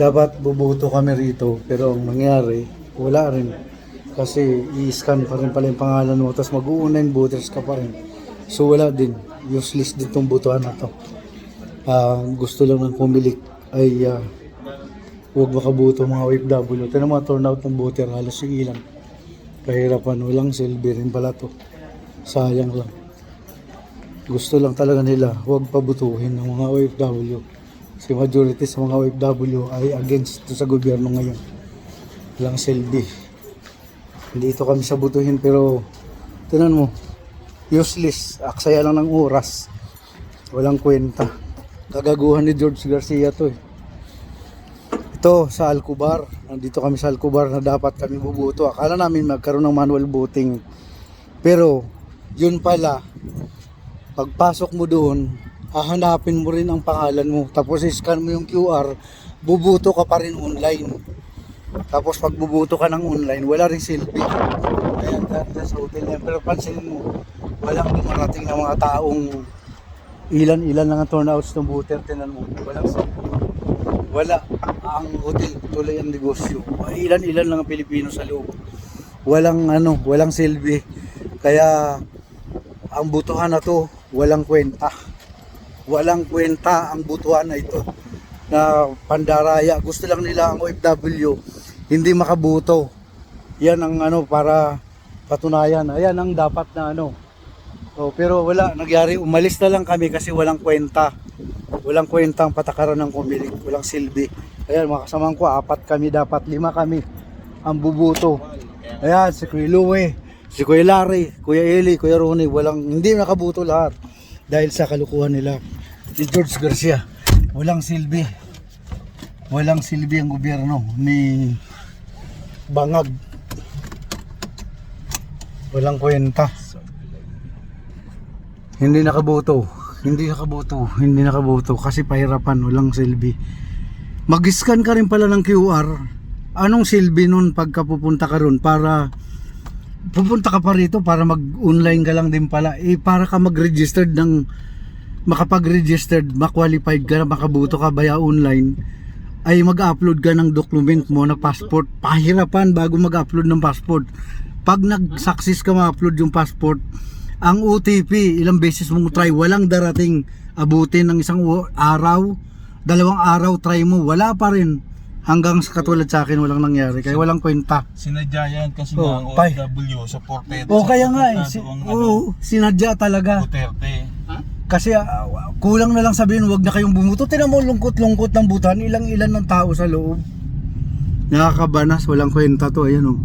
dapat bubuto kami rito pero ang nangyari wala rin. Kasi i-scan pa rin pala yung pangalan mo tapos mag-online voters ka pa rin. So wala din. Useless din tong butuan na to. Ah, gusto lang ng pumilik ay ah, huwag makabuto mga OFW na mga turnout ng voter halos yung ilan kahirapan walang silbi rin pala to. Sayang lang. Gusto lang talaga nila huwag pabutuhin ng mga OFW si majority sa mga OFW ay against sa gobyerno ngayon. Walang silbi. Hindi ito kami sabutuhin pero tinan mo useless. Aksaya lang ng oras. Walang kwenta. Kagaguhan ni George Garcia to eh. Ito sa Alcubar nandito kami sa Alcubar na dapat kami bubuto. Akala namin magkaroon ng manual voting. Pero yun pala pagpasok mo doon hahanapin mo rin ang pangalan mo. Tapos scan mo yung QR bubuto ka pa rin online. Tapos pag bubuto ka ng online wala rin silbi ayan dyan sa hotel na yan. pero pansinin mo walang dumarating na mga taong ilan ilan lang ang turnouts ng voter tinan mo. Walang silbi wala. Ang hotel tuloy ang negosyo. Ilan ilan lang ang Pilipino sa loob. Walang ano walang silbi kaya ang butuhan na to walang kwenta walang kwenta ang butuhan na ito. Na pandaraya. Gusto lang nila ang OFW hindi makabuto. Yan ang ano para patunayan. Ayan ang dapat na ano. Oh, pero wala nagyari umalis na lang kami kasi walang kwenta. Walang kwenta ang patakaran ng kumilig walang silbi. Ayan mga kasamang ko apat kami dapat lima kami ang bubuto. Ayan si Kuya Louie si Kuya Larry Kuya Eli Kuya Ronnie walang hindi nakabuto lahat dahil sa kalukuhan nila ni George Garcia walang silbi. Walang silbi ang gobyerno ni Bangag. Walang kwenta. Hindi nakaboto. Hindi nakaboto. Hindi nakaboto. Kasi pahirapan walang silbi. Mag-scan ka rin pala ng QR anong silbi nun pagka pupunta ka ron para pupunta ka pa rito para mag-online ka lang din pala? Eh para ka mag-registered ng makapag-registered ma-qualified ka makabuto ka via online ay mag-upload ka ng document mo na passport pahirapan bago mag-upload ng passport pag nag-success ka ma-upload yung passport ang OTP ilang beses mong try walang darating abutin ng isang araw dalawang araw try mo wala pa rin hanggang sa katulad sa akin walang nangyari kaya walang kwenta Sinadya yan kasi Oh, nga ang. OFW supported. o kaya nga eh si, ang, oo, sinadya talaga ano, Duterte. Kasi ah, kulang na lang sabihin, wag na kayong bumuto. Tinan mo, lungkot-lungkot ng butan. Ilang-ilan ng tao sa loob. Nakakabanas, walang kwenta to. Ayan o.